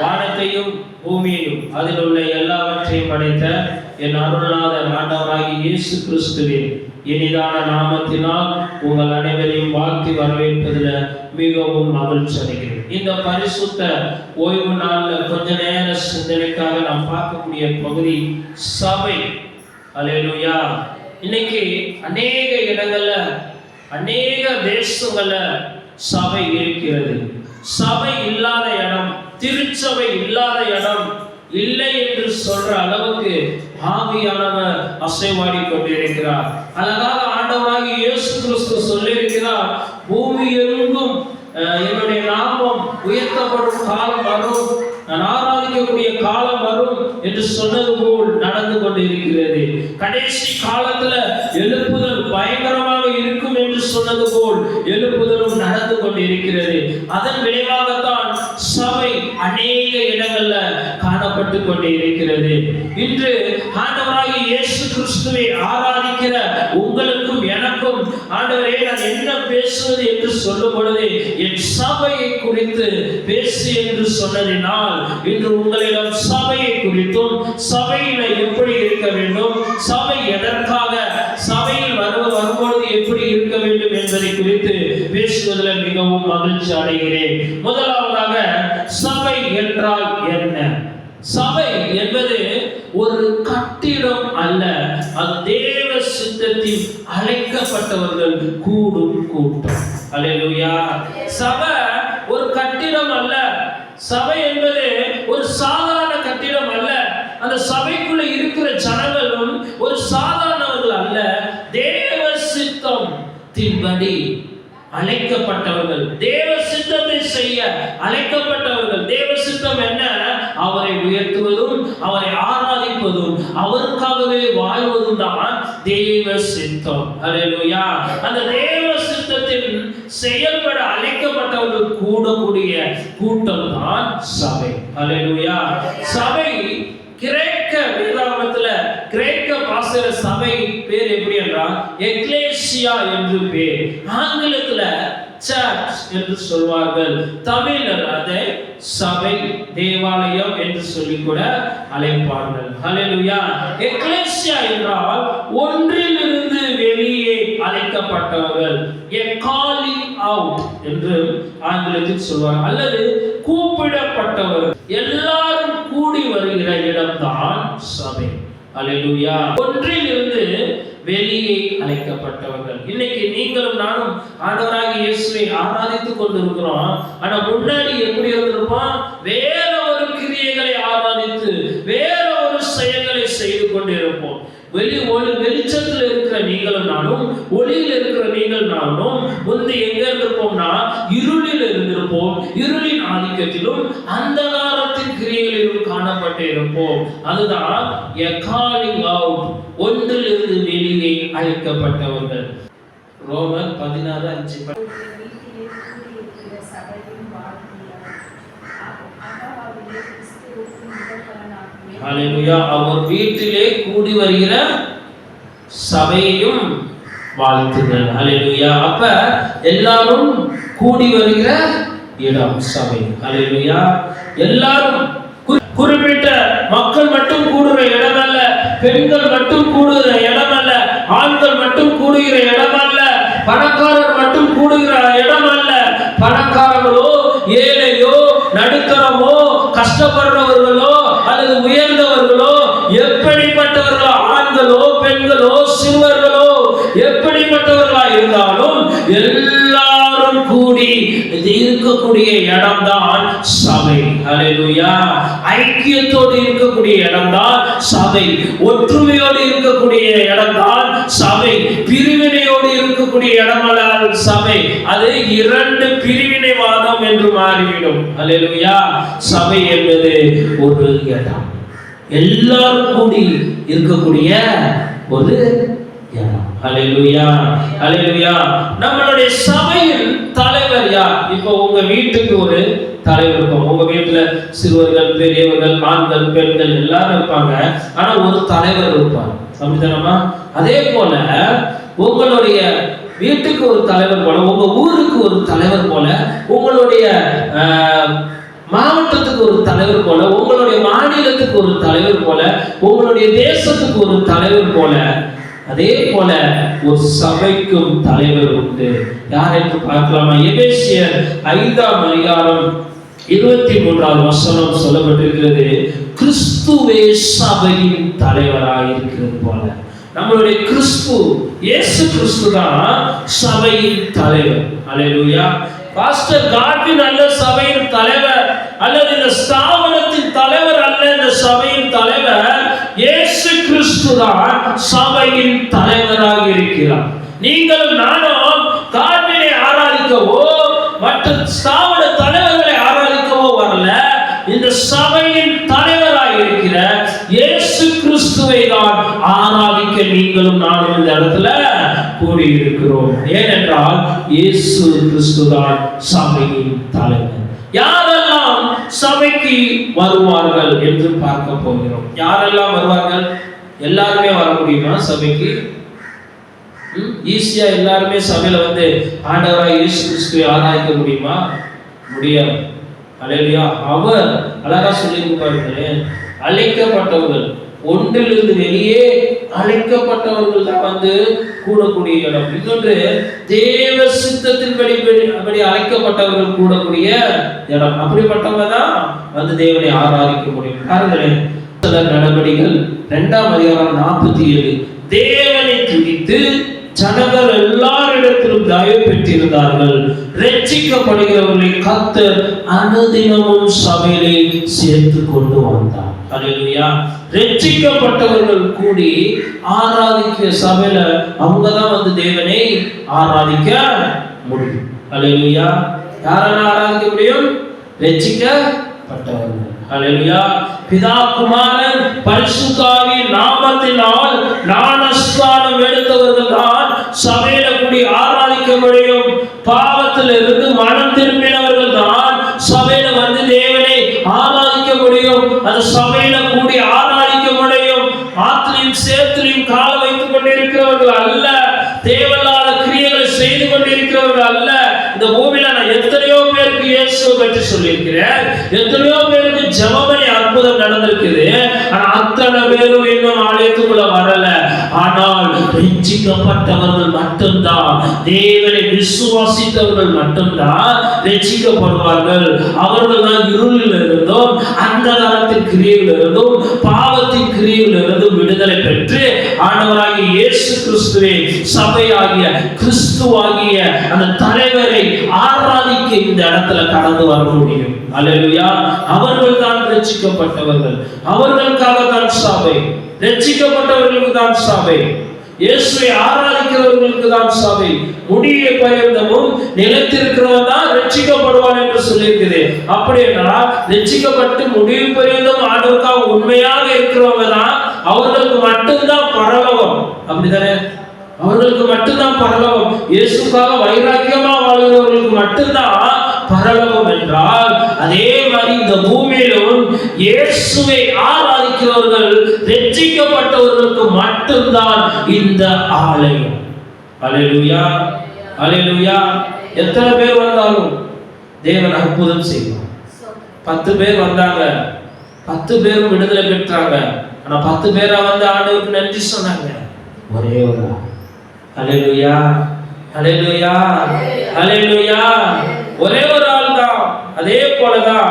வானத்தையும் பூமியையும் அதில் உள்ள எல்லாவற்றையும் படைத்த என் அருள்நாத ஆண்டவராகி இயேசு கிறிஸ்துவின் இனிதான நாமத்தினால் உங்கள் அனைவரையும் வாழ்த்தி வரவேற்பதில் மிகவும் மகிழ்ச்சி அடைகிறேன். இந்த பரிசுத்த ஓய்வு நாள்ல கொஞ்ச நேர சிந்தனைக்காக நாம் பார்க்கக்கூடிய பகுதி சபை. அல்லேலூயா இன்னைக்கு அநேக இடங்கள்ல அநேக தேசங்கள்ல சபை இருக்கிறது. சபை இல்லாத இடம் திருச்சபை இல்லாத இடம் இல்லை என்று சொல்ற அளவுக்கு ஆவியானவர் அசைவாடி கொண்டிருக்கிறார். அதனால ஆண்டவராகி இயேசு கிறிஸ்து சொல்லியிருக்கிறார் பூமி எங்கும் அஹ், என்னுடைய நாமம் உயர்த்தப்படும் காலம் வரும். நான் ஆராதிக்கக்கூடிய காலம் வரும் என்று சொன்னது போல் நடந்து கொண்டிருக்கிறது. கடைசி காலத்துல எழுப்புதல் பயங்கரமாக இருக்கும் என்று சொன்னது போல் எழுப்புதல் நடந்து கொண்டிருக்கிறது. அதன் விளைவாகத்தான் சபை அநேக இடங்கள்ல காணப்பட்டு கொண்டு இருக்கிறது இன்று ஆண்டவராகிய இயேசு கிறிஸ்துவை ஆராதிக்கிற உங்களுக்கும் எனக்கும் ஆண்டவரே நான் என்ன பேசுவது என்று சொல்லும் பொழுது என் சபையை குறித்து பேசு என்று சொன்னதினால் இன்று உங்களிடம் சபையை குறித்தும் சபையில எப்படி இருக்க வேண்டும் சபை எதற்காக பேசுவதில் மிகவும் மகிழ்ச்சி அடைகிறேன். முதலாவதாக சபை என்றால் என்ன? சபை என்பது ஒரு கட்டிடம் அல்ல. அது தேவ சித்தத்தில் அழைக்கப்பட்டவர்கள் கூடும் கூட்டம். அல்லேலூயா. சபை ஒரு கட்டிடம் அல்ல. சபை என்பது ஒரு சாதாரண கட்டிடம் அல்ல. அந்த சபைக்குள்ள இருக்கிற ஜனங்களும் ஒரு சாதாரணவர்கள் அல்ல. தேவ சித்தம் தின்படி அழைக்கப்பட்டவர்கள். தேவ சித்தத்தை செய்ய அழைக்கப்பட்டவர்கள். தேவ சித்தம் என்ன? அவரை உயர்த்துவதும் அவரை ஆராதிப்பதும் அவருக்காகவே வாழ்வதும் தான் தேவ சித்தம். அல்லேலூயா அந்த தேவ சித்தத்தில் செயல்பட அழைக்கப்பட்டவர்கள் கூடக்கூடிய கூட்டம் தான் சபை. அல்லேலூயா சபை கிரேக்க வேதாகமத்துல கிரேக்க சபை பேர் எப்படி என்றால் எக்லேசியா என்று பேர். ஆங்கிலத்துல சர்ச் என்று சொல்வார்கள். தமிழர் அதை சபை தேவாலயம் என்று சொல்லி கூட அழைப்பார்கள். ஹலெலுயா எக்லேசியா என்றால் ஒன்றிலிருந்து வெளியே அழைக்கப்பட்டவர்கள். எ காலிங் அவுட் என்று ஆங்கிலத்தில் சொல்வார் அல்லது கூப்பிடப்பட்டவர் எல்லாரும் கூடி வருகிற இடம்தான் சபை. அல்லுயா ஒன்றில் இருந்து வெளியே அழைக்கப்பட்டவர்கள். இன்னைக்கு நீங்களும் நானும் ஆண்டவராக இயேசுவை ஆராதித்துக் கொண்டிருக்கிறோம். ஆனா முன்னாடி எப்படி இருந்திருப்போம்? வேற ஒரு கிரியைகளை ஆராதித்து வேற ஒரு செயல்களை செய்து கொண்டிருப்போம்? வெளி ஒளி வெளிச்சத்தில் இருக்கிற நீங்களும் நானும் ஒளியில் இருக்கிற நீங்கள் நானும் வந்து எங்க இருந்திருப்போம்னா இருளில் இருந்திருப்போம். இருளின் ஆதிக்கத்திலும் அந்தகாரத்தின் கிரியைகளிலும் காணப்பட்டு இருப்போம் அதுதான் a calling out. ஒன்றிலிருந்து வெளியே அழைக்கப்பட்டவர்கள். ரோமர் பதினாறு அஞ்சு ப- வீட்டிலே கூடியிருக்கிற சபையின் வாழ்க்கையார். அகவாவிலே கிறிஸ்துவுக்கு முதற்பலனாகிய ஹalleluya அவர் வீட்டிலே கூடி வருகிற சபையையும் வாழ்த்துங்கள். அலையிலுயா அப்ப எல்லாரும் கூடி வருகிற இடம் சபை. அலையிலுயா எல்லாரும் குறிப்பிட்ட மக்கள் மட்டும் கூடுகிற இடம் அல்ல பெண்கள் மட்டும் கூடுகிற இடம் அல்ல ஆண்கள் மட்டும் கூடுகிற இடம் அல்ல பணக்காரர் மட்டும் கூடுகிற இடம் அல்ல பணக்காரர்களோ ஏழை அல்லது உயர்ந்தவர்களோ எப்படிப்பட்டவர்களோ ஆண்களோ பெண்களோ சிறுவர்களோ எப்படிப்பட்டவர்களா இருந்தாலும் எல்லா எல்லாரும் கூடி இருக்கக்கூடிய இடம் தான் சபை. அலையா ஐக்கியத்தோடு இருக்கக்கூடிய இடம் தான் சபை. ஒற்றுமையோடு இருக்கக்கூடிய இடம் தான் சபை. பிரிவினையோடு இருக்கக்கூடிய இடமல்லால் சபை. அது இரண்டு பிரிவினைவாதம் என்று மாறிவிடும். அலையா சபை என்பது ஒரு இடம். எல்லாரும் கூடி இருக்கக்கூடிய ஒரு நம்மளுடைய சபையில் தலைவர் யார்? இப்போ உங்க வீட்டுக்கு ஒரு தலைவர் இருக்கும். உங்க வீட்டுல சிறுவர்கள் பெரியவர்கள் ஆண்கள் பெண்கள் எல்லாரும் இருப்பாங்க. ஆனா ஒரு தலைவர் இருப்பார். அப்படித்தானமா அதே போல உங்களுடைய வீட்டுக்கு ஒரு தலைவர் போல உங்க ஊருக்கு ஒரு தலைவர் போல உங்களுடைய மாவட்டத்துக்கு ஒரு தலைவர் போல உங்களுடைய மாநிலத்துக்கு ஒரு தலைவர் போல உங்களுடைய தேசத்துக்கு ஒரு தலைவர் போல அதே போல ஒரு சபைக்கும் தலைவர் உண்டு. யார் என்று பார்க்கலாமா? எபேசியர் ஐந்தாம் அதிகாரம் இருபத்தி மூன்றாவது வசனம் சொல்லப்பட்டிருக்கிறது. கிறிஸ்துவே சபையின் தலைவராக இருக்கிறது போல. நம்மளுடைய கிறிஸ்து இயேசு கிறிஸ்து தான் சபையின் தலைவர். அல்லேலூயா பாஸ்டர் காட்டின் அல்ல சபையின் தலைவர் அல்லது இந்த ஸ்தாபனத்தின் தலைவர் அல்ல இந்த சபையின் தலைவர். இயேசு கிறிஸ்து தான் சபையின் தலைவராக இருக்கிறார் நீங்கள் நானும் காட்வினை ஆராதிக்கவோ மற்ற ஸ்தாபன தலைவர்களை ஆராதிக்கவோ வரல. இந்த சபையின் தலைவராக இருக்கிற இயேசு கிறிஸ்துவை தான் ஆராதிக்க நீங்களும் நானும் இந்த இடத்துல கூடியிருக்கிறோம். ஏனென்றால் இயேசு கிறிஸ்து தான் சபையின் தலைவர். யாரெல்லாம் சபைக்கு வருவார்கள் என்று பார்க்க போகிறோம். யாரெல்லாம் வருவார்கள்? எல்லாருமே வர முடியுமா சபைக்கு? ஈஸியா எல்லாருமே சபையில வந்து ஆண்டவராக இயேசு கிறிஸ்துவை ஆராய்க்க முடியுமா? முடியாது. அலையா அவர் அழகா சொல்லியிருப்பாருங்களேன் அழைக்கப்பட்டவர்கள் ஒன்றிலிருந்து வெளியே அழைக்கப்பட்டவர்கள் தான் வந்து கூடக்கூடிய இடம். இன்னொன்று தேவ சித்தத்தின்படி அப்படி அழைக்கப்பட்டவர்கள் கூடக்கூடிய இடம். அப்படிப்பட்டவங்க தான் வந்து தேவனை ஆராதிக்க முடியும். பாருங்களேன் சில நடவடிக்கைகள் இரண்டாம் அதிகாரம் நாற்பத்தி ஏழு தேவனை துதித்து ஜனங்கள் எல்லாரிடத்திலும் தயவு பெற்றிருந்தார்கள். ரட்சிக்கப்படுகிறவர்களை கத்தர் அனுதினமும் சபையிலே சேர்த்து கொண்டு வந்தார். அல்லேலூயா ரட்சிக்கப்பட்டவர்கள் கூடி ஆராதிக்கிற சபையில அவங்க தான் வந்து தேவனை ஆராதிக்க முடியும். அல்லேலூயா யாரெல்லாம் ஆராதிக்க முடியும்? ரட்சிக்கப்பட்டவர்கள் அல்லேலூயா பிதா குமாரன் பரிசுத்தாவின் நாமத்தினால் ஞானஸ்தானம் எடுத்தவர்கள் தான் சபையில கூடி ஆராதிக்க முடியும். பாவத்தில் இருந்து தேவையில்லாத கிரியைகளை செய்து கொண்டிருக்கிறவர்கள் அல்ல. இந்த பூமியில நான் எத்தனையோ பற்றி சொல்லியிருக்கிறேன் எத்தனையோ பேருக்கு ஜபமணி அற்புதம் நடந்திருக்குது. ஆனா அத்தனை பேரும் இன்னும் ஆலயத்துக்குள்ள வரல. ஆனால் ரட்சிக்கப்பட்டவர்கள் மட்டும்தான். தேவனை விசுவாசித்தவர்கள் மட்டும்தான் ரட்சிக்கப்படுவார்கள். அவர்கள் தான் இருளில் இருந்தும் அந்த காலத்தின் கிரியில் இருந்தும் பாவத்தின் கிரியில் இருந்தும் விடுதலை பெற்று ஆண்டவராகிய இயேசு கிறிஸ்துவே சபையாகிய கிறிஸ்துவாகிய அந்த தலைவரை ஆராதிக்க இந்த இடத்துல கடந்து வர முடியும் அவர்கள் தான் ரட்சிக்கப்பட்டவர்கள். அவர்களுக்காக தான் சபை. ரட்சிக்கப்பட்டவர்களுக்கு தான் சபை. இயேசுவை ஆராதிக்கிறவர்களுக்கு தான் சபை. முடியை பயந்தமும் நிலைத்திருக்கிறவன் தான் ரட்சிக்கப்படுவான் என்று சொல்லியிருக்கிறேன் அப்படி என்றால் ரட்சிக்கப்பட்டு முடிவு பயந்தும் ஆண்டவருக்காக உண்மையாக இருக்கிறவங்க தான் அவர்களுக்கு மட்டும்தான் பரலவம் அப்படிதானே அவர்களுக்கு மட்டும்தான் பரலவம் இயேசுக்காக வைராக்கியமா வாழ்கிறவர்களுக்கு மட்டும்தான் பரலோகம் என்றால் அதே மாதிரி இந்த பூமியிலும் இயேசுவை ஆராதிக்கிறவர்கள் ரட்சிக்கப்பட்டவர்களுக்கு மட்டும்தான் இந்த ஆலயம். அலையலுயா அலையலுயா எத்தனை பேர் வந்தாலும் தேவன் அற்புதம் செய்வார். பத்து பேர் வந்தாங்க பத்து பேரும் விடுதலை பெற்றாங்க. ஆனா பத்து பேரா வந்து ஆண்டவருக்கு நன்றி சொன்னாங்க. ஒரே ஒரு அலையலுயா அலையலுயா அலையலுயா ஒரே ஒரு ஆள் தான் அதே போலதான்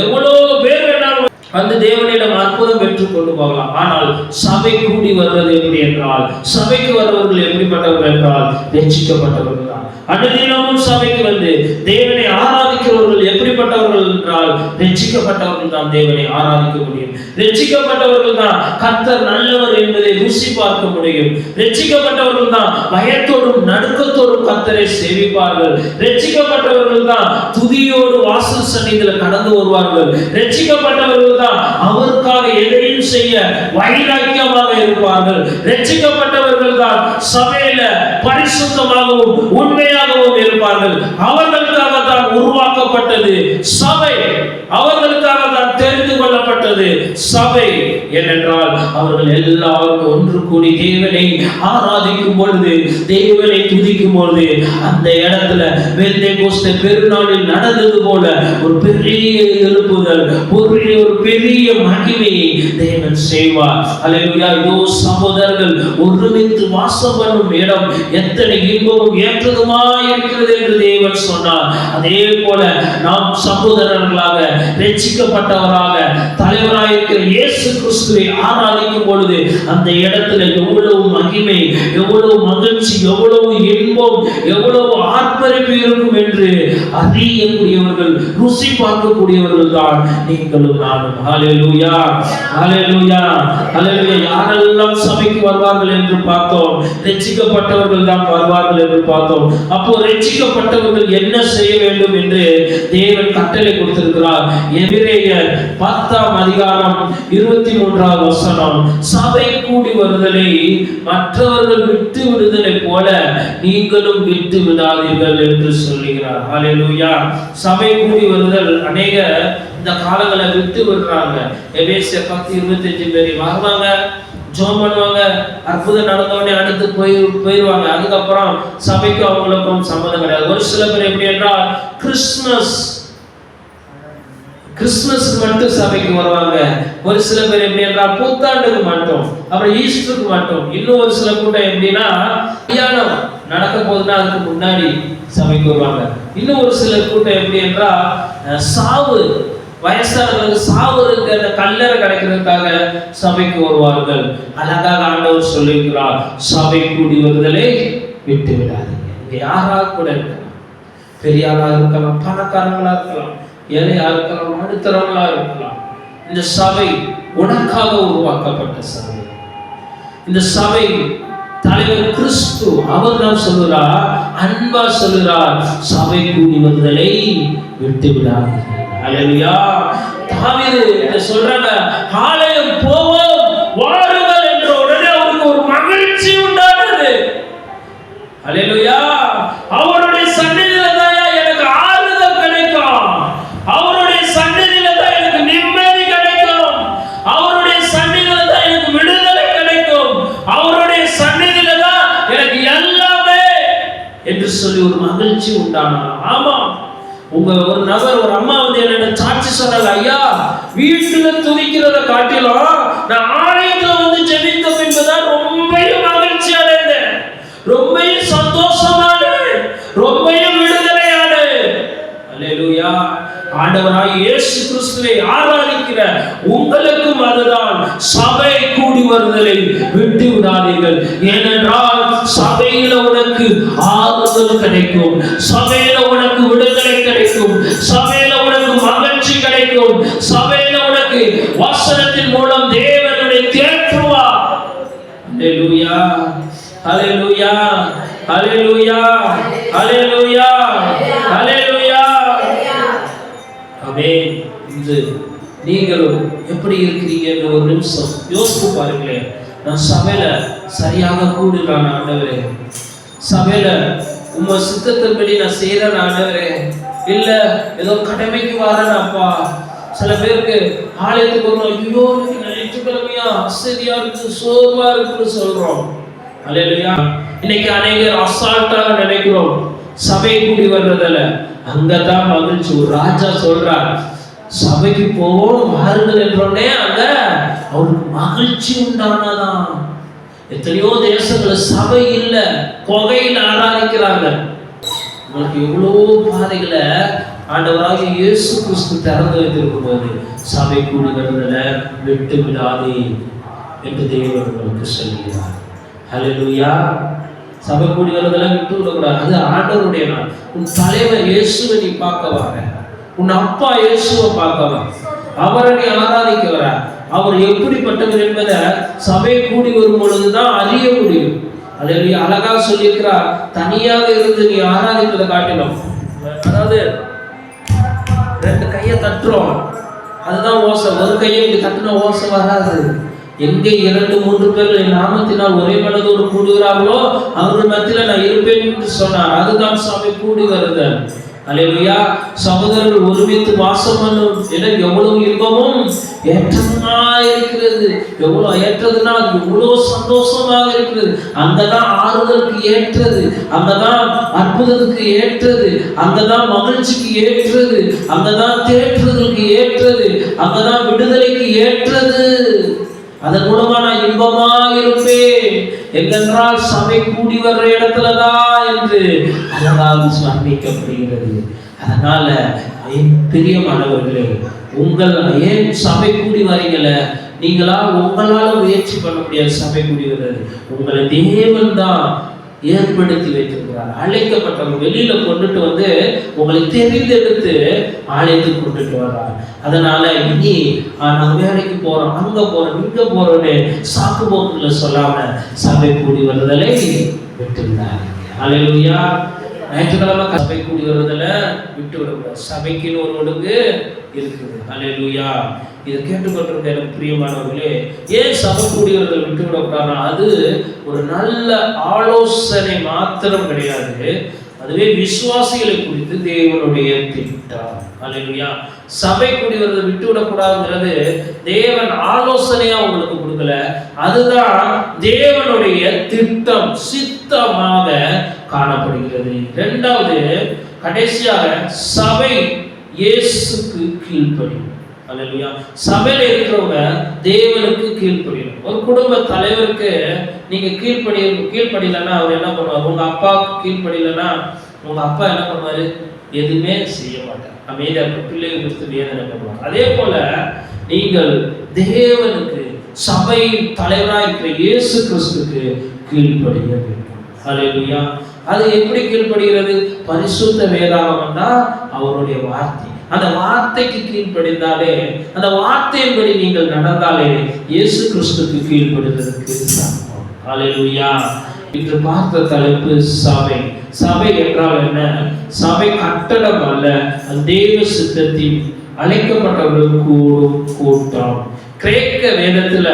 எவ்வளவு பேர் வேணாலும் வந்து தேவனிடம் அற்புதம் பெற்று கொண்டு போகலாம். ஆனால் சபை கூடி வருவது எப்படி என்றால் சபைக்கு வருவர்கள் எப்படிப்பட்டவர்கள் என்றால் ரட்சிக்கப்பட்டவர்கள் தான் அனுதினமும் சபைக்கு வந்து தேவனை ஆராதிக்கிறவர்கள் ரட்சிக்கப்பட்டவர்கள் தான் தேவனை ஆராதிக்க முடியும். ரட்சிக்கப்பட்டவர்கள் தான் கத்தர் நல்லவர் என்பதை ருசி பார்க்க முடியும். ரட்சிக்கப்பட்டவர்கள் தான் பயத்தோடும் நடுக்கத்தோடும் கத்தரை சேவிப்பார்கள். ரட்சிக்கப்பட்டவர்கள் தான் துதியோடு வாசல் சன்னிதில் கடந்து வருவார்கள். ரட்சிக்கப்பட்டவர்கள் தான் அவருக்காக எதையும் செய்ய வைராக்கியமாக இருப்பார்கள். ரட்சிக்கப்பட்டவர்கள் தான் சபையில பரிசுத்தமாகவும் உண்மையாகவும் இருப்பார்கள். அவர்களுக்காக தான் உருவாக்கப்பட்டது. சபை அவர்களுக்காக தான் தெரிந்து கொள்ளப்பட்டது. சபை ஏனென்றால் அவர்கள் எல்லாரும் ஒன்று கூடி தேவனை ஆராதிக்கும் பொழுது தேவனை துதிக்கும் பொழுது அந்த இடத்துல வெந்தை கோஸ்த பெருநாளில் நடந்தது போல ஒரு பெரிய எழுப்புதல் ஒரு ஒரு பெரிய மகிமையை தேவன் செய்வார். அல்லேலூயா இதோ சகோதரர்கள் ஒருமித்து வாசம் பண்ணும் இடம் எத்தனை இன்பமும் ஏற்றதுமா இருக்கிறது என்று தேவன் சொன்னார். அதே போல நாம் சகோதரர்களாக ரட்சிக்கப்பட்டவராக தலைவராயிருக்கிற இயேசு கிறிஸ்துவை ஆராதிக்கும் பொழுது அந்த இடத்துல எவ்வளவு மகிமை எவ்வளவு மகிழ்ச்சி எவ்வளவு இன்பம் எவ்வளவு ஆர்ப்பரிப்பு இருக்கும் என்று அறியக்கூடியவர்கள் ருசி பார்க்கக்கூடியவர்கள் தான் நீங்களும் நானும். ஹalleluya ஹalleluya ஹalleluya யாரெல்லாம் சபைக்கு வருவார்கள் என்று பார்த்தோம் ரட்சிக்கப்பட்டவர்கள் தான் வருவார்கள் என்று பார்த்தோம் அப்போ ரட்சிக்கப்பட்டவர்கள் என்ன செய்ய வேண்டும் என்று தேவன் கட்டளை கொடுத்திருக்கிறார். எபிரேயர் பத்தாம் அதிகாரம் இருபத்தி மூன்றாவது வசனம் சபை கூடி வருதலை மற்றவர்கள் விட்டு விடுதலை போல நீங்களும் விட்டு விடாதீர்கள் என்று சொல்லுகிறார். ஹalleluya சபை கூடி வருதல் அநேக இந்த காலங்களை விட்டு விடுறாங்க. எபேசிய பத்து இருபத்தஞ்சு பேர் வருவாங்க ஜோம் பண்ணுவாங்க அற்புதம் நடந்த உடனே அடுத்து போய் போயிடுவாங்க அதுக்கப்புறம் சபைக்கும் அவங்களுக்கும் சம்மந்தம் கிடையாது. ஒரு சில பேர் எப்படி என்றால் கிறிஸ்மஸ் கிறிஸ்துமஸ்க்கு மட்டும் சபைக்கு வருவாங்க. ஒரு சில பேர் எப்படி என்றால் புத்தாண்டுக்கு மட்டும் அப்புறம் ஈஸ்டருக்கு மட்டும். இன்னும் ஒரு சில கூட்டம் எப்படின்னா கல்யாணம் நடக்க போகுதுன்னா அதுக்கு முன்னாடி சபைக்கு வருவாங்க. இன்னும் ஒரு சில கூட்டம் எப்படி என்றால் அஹ், சாவு வயசானவர்கள் சாவு அந்த கல்லறை கிடைக்கிறதுக்காக சபைக்கு வருவார்கள். அழகாக ஆண்டவர் சொல்லியிருக்கிறார் சபை கூடி வருதலை விட்டு விடாதீங்க. இங்க யாராக கூட இருக்கலாம். பெரிய இருக்கலாம் பணக்காரங்களா இருக்கலாம் ஏழையா இருக்கலாம் நடுத்தரங்களா இருக்கலாம். இந்த சபை உனக்காக உருவாக்கப்பட்ட சபை. இந்த சபை தலைவர் கிறிஸ்து அவர் தான் சொல்லுகிறார் அன்பா சொல்லுகிறார் சபை கூடி வருதலை விட்டு விடாதீர்கள். அல்லேலூயா. தாவீது என்ன சொல்றாங்க? ஆலயம் போவோம் வாருங்கள் என்ற உடனே அவருக்கு ஒரு மகிழ்ச்சி உண்டானது. அல்லேலூயா. அவருடைய சந்நிதியில தான் எனக்கு ஆறுதல் கிடைக்கும். அவருடைய சந்நிதியில தான் எனக்கு நிம்மதி கிடைக்கும். அவருடைய சந்நிதியில தான் எனக்கு விடுதலை கிடைக்கும். அவருடைய சந்நிதியில தான் எனக்கு எல்லாமே என்று சொல்லி ஒரு மகிழ்ச்சி உண்டானார் ஆமா உங்க ஒரு நபர் ஒரு அம்மா வந்து என்ன சாட்சி சொன்னாங்க ஐயா வீட்டுல துதிக்கிறத காட்டிலும் நான் ஆலயத்துல வந்து ஜெபித்த பின்புதான் ரொம்ப மகிழ்ச்சி அடைந்தேன். ரொம்ப சந்தோஷமான ரொம்ப விடுதலையான அல்லேலூயா. ஆண்டவராய் இயேசு கிறிஸ்துவை ஆராதிக்கிற உங்களுக்கும் அதுதான் சபை கூடி வருதலை விட்டு விடாதீர்கள். ஏனென்றால் சபையில உனக்கு ஆறுதல் கிடைக்கும். சபையில உனக்கு விடு வசனத்தின் மூலம் தேவனுடைய தேற்றுவார் ஹalleluya ஹalleluya ஹalleluya ஹalleluya ஹalleluya. ஆமென். இன்று நீங்களும் எப்படி இருக்கிறீங்க என்று ஒரு நிமிஷம் யோசித்து பாருங்களேன். நான் சபையில சரியாக கூடுறான் ஆண்டவரே. சபையில உங்க சித்தத்தின்படி நான் செய்யறேன் ஆண்டவரே. இல்ல ஏதோ கடமைக்கு வரேன் அப்பா. சில பேருக்கு ஆலயத்துக்கு வரும் ஐயோ இன்னைக்கு ஞாயிற்றுக்கிழமையா அசதியா இருக்கு சோர்வா இருக்குன்னு சொல்றோம். அல்லேலூயா இன்னைக்கு அநேகர் அசால்ட்டாக நினைக்கிறோம். சபை கூடி வர்றதுல. அங்கதான் மகிழ்ச்சி. ஒரு ராஜா சொல்றார் சபைக்கு போவோம் வாருங்கள் என்றோடனே அங்க அவருக்கு மகிழ்ச்சி உண்டானதான் எத்தனையோ தேசங்கள்ல சபை இல்லை கொகையில் ஆராதிக்கிறாங்க. உங்களுக்கு எவ்வளோ பாதைகளை ஆண்டவராக இயேசு கிறிஸ்து திறந்து வைத்திருக்கும் போது சபை கூடி விட்டு விடாதே என்று தேவன் உங்களுக்கு சொல்கிறார். ஹalleluya சபை கூடி விட்டு விடக்கூடாது. அது ஆண்டவருடைய நாள். உன் தலைவர் இயேசுவை நீ பார்க்க வாங்க. உன் அப்பா இயேசுவை பார்க்க அவரை நீ ஆராதிக்க வர. அவர் எப்படிப்பட்டவர் என்பதை சபை கூடி வரும் பொழுதுதான் அறிய முடியும். அல்லது அழகா சொல்லியிருக்கிறார். தனியாக இருந்து நீ ஆராதிப்பதை காட்டினோம். அதாவது கையை தட்டுறோம். அதுதான் ஓசை. ஒரு கையை இப்படி தட்டின ஓசை வராது. எங்கே இரண்டு மூன்று பேர் என் நாமத்தினால் ஒரே மனதோடு கூடுகிறார்களோ அவர்கள் மத்தியில நான் இருப்பேன் என்று சொன்னார். அதுதான் சுவாமி கூடி அலையா சகோதரர்கள் ஒருமித்து வாசம் பண்ணும் என எவ்வளவு இன்பமும் ஏற்றமா இருக்கிறது. எவ்வளவு ஏற்றதுன்னா அது எவ்வளவு சந்தோஷமாக இருக்கிறது. அங்கதான் ஆறுதலுக்கு ஏற்றது. அந்த தான் அற்புதத்துக்கு ஏற்றது. அந்த தான் மகிழ்ச்சிக்கு ஏற்றது. அந்த தான் தேற்றுதலுக்கு ஏற்றது. அங்கதான் விடுதலைக்கு ஏற்றது. அதன் மூலமா நான் இன்பமாக இருப்பேன். எங்கென்றால் சபை கூடி வர்ற இடத்துலதான் என்று அதனால் வர்ணிக்கப்படுகிறது அதனால பெரிய பிரியமானவர்களே உங்கள் ஏன் சபை கூடி வரீங்கள நீங்களா உங்களால் முயற்சி பண்ண முடியாது சபை கூடி வர்றது. உங்களை தேவன் தான். ஏற்படுத்தி வைத்திருக்கிறார். அழைக்கப்பட்டவங்க வெளியில கொண்டுட்டு வந்து உங்களை தெரிந்தெடுத்து ஆலயத்துக்கு கொண்டுட்டு வர்றார். அதனால இனி ஆஹ், நாங்க வேலைக்கு போறோம். அங்க போறோம். இங்க போறோம்னு சாக்கு போக்குல சொல்லாம சபை கூடி வருதலை விட்டுருந்தார். அலையா ஞாயிற்றுக்கிழமை சபை கூடி விட்டு விடக்கூடாது சபைக்குன்னு ஒரு ஒழுங்கு இருக்குது. அலையா இதை கேட்டுக்கொண்டிருக்க எனக்கு பிரியமானவர்களே ஏன் சபை கூடி விட்டு விடக்கூடாதுன்னா அது ஒரு நல்ல ஆலோசனை மாத்திரம் கிடையாது. அதுவே விசுவாசிகளை குறித்து தேவனுடைய திட்டம். அல்லேலூயா சபை கூடி வருவதை விட்டு விடக்கூடாதுங்கிறது தேவன் ஆலோசனையா உங்களுக்கு கொடுக்கல. அதுதான் தேவனுடைய திட்டம். சித்தமாக காணப்படுகிறது இரண்டாவது கடைசியாக சபை இயேசுக்கு கீழ்ப்படியும். அல்லையா சபையில இருக்கிறவங்க தேவனுக்கு கீழ்ப்படியணும். ஒரு குடும்ப தலைவருக்கு நீங்க கீழ்ப்படி கீழ்ப்படியலன்னா அவர் என்ன பண்ணுவார்? உங்க அப்பாவுக்கு கீழ்ப்படியலன்னா உங்க அப்பா என்ன பண்ணுவாரு? எதுவுமே செய்ய மாட்டார். அமைதியா பிள்ளைகள் குறித்து வேதனை பண்ணுவார். அதே போல நீங்கள் தேவனுக்கு சபையின் தலைவராக இருக்கிற இயேசு கிறிஸ்துக்கு கீழ்ப்படிய வேண்டும். அல்லையா அது எப்படி கீழ்ப்படுகிறது? பரிசுத்த வேதாகமம் தான் அவருடைய வார்த்தை. அந்த வார்த்தைக்கு கீழ்ப்படிந்தாலே அந்த வார்த்தையின்படி நீங்கள் நடந்தாலே இயேசு கிறிஸ்துக்கு கீழ்ப்படுவதற்கு சமம் இன்று பார்த்த தலைப்பு சபை. சபை என்றால் என்ன? சபை கட்டடம் அல்ல தேவ சித்தத்தின் அழைக்கப்பட்டவர்கள் கூடும் கூட்டம். கிரேக்க வேதத்துல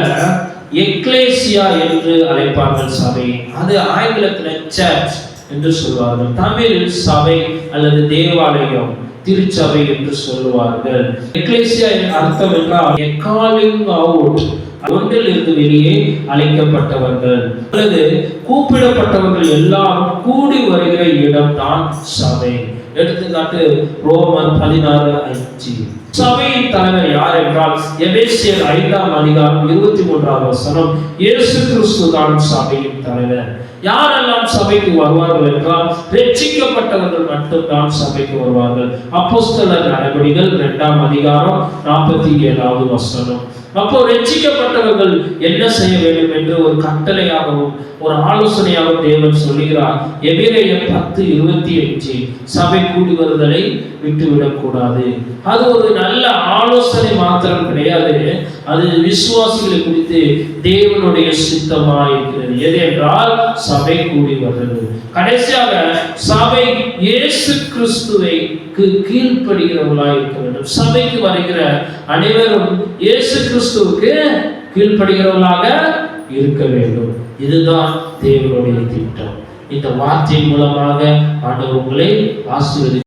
எக்லேசியா என்று அழைப்பார்கள் சபை. அது ஆங்கிலத்துல சர்ச் என்று சொல்வார்கள். தமிழில் சபை அல்லது தேவாலயம் திருச்சபை என்று சொல்லுவார்கள். எக்லேசியா அர்த்தம் என்றால் எக்காலிங் அவுட் ஒன்றில் இருந்து வெளியே அழைக்கப்பட்டவர்கள். அல்லது கூப்பிடப்பட்டவர்கள் எல்லாம் கூடி வருகிற இடம்தான் சபை. எடுத்துக்காட்டு ரோமர் பதினாறு அஞ்சு சபையின் தலைவர் யார் என்றால் எபேசியர் ஐந்தாம் அதிகாரம் இருபத்தி மூன்றாம் வசனம். இயேசு கிறிஸ்து தான் சபையின் தலைவர். யாரெல்லாம் சபைக்கு வருவார்கள் என்றால் ரட்சிக்கப்பட்டவர்கள் மட்டும்தான் சபைக்கு வருவார்கள். அப்போஸ்தலர் நடவடிகள் இரண்டாம் அதிகாரம் நாற்பத்தி ஏழாவது வசனம். அப்போ ரட்சிக்கப்பட்டவர்கள் என்ன செய்ய வேண்டும் என்று ஒரு கட்டளையாகவும் ஒரு ஆலோசனையாக தேவன் சொல்லுகிறார். எபிரேயர் பத்து இருபத்தி அஞ்சு சபை கூடி வருதலை விட்டுவிடக்கூடாது. அது ஒரு நல்ல ஆலோசனை மாத்திரம் கிடையாது. அது விசுவாசிகளை குறித்து தேவனுடைய சித்தமா இருக்கிறது. எது என்றால் சபை கூடி வருது. கடைசியாக சபை இயேசு கிறிஸ்துவை கீழ்ப்படுகிறவர்களாக இருக்க வேண்டும். சபைக்கு வருகிற அனைவரும் இயேசு கிறிஸ்துவுக்கு கீழ்ப்படுகிறவர்களாக இருக்க வேண்டும். இதுதான் தேவனுடைய திட்டம். இந்த வார்த்தை மூலமாக ஆண்டவர் உங்களை ஆசீர்வதி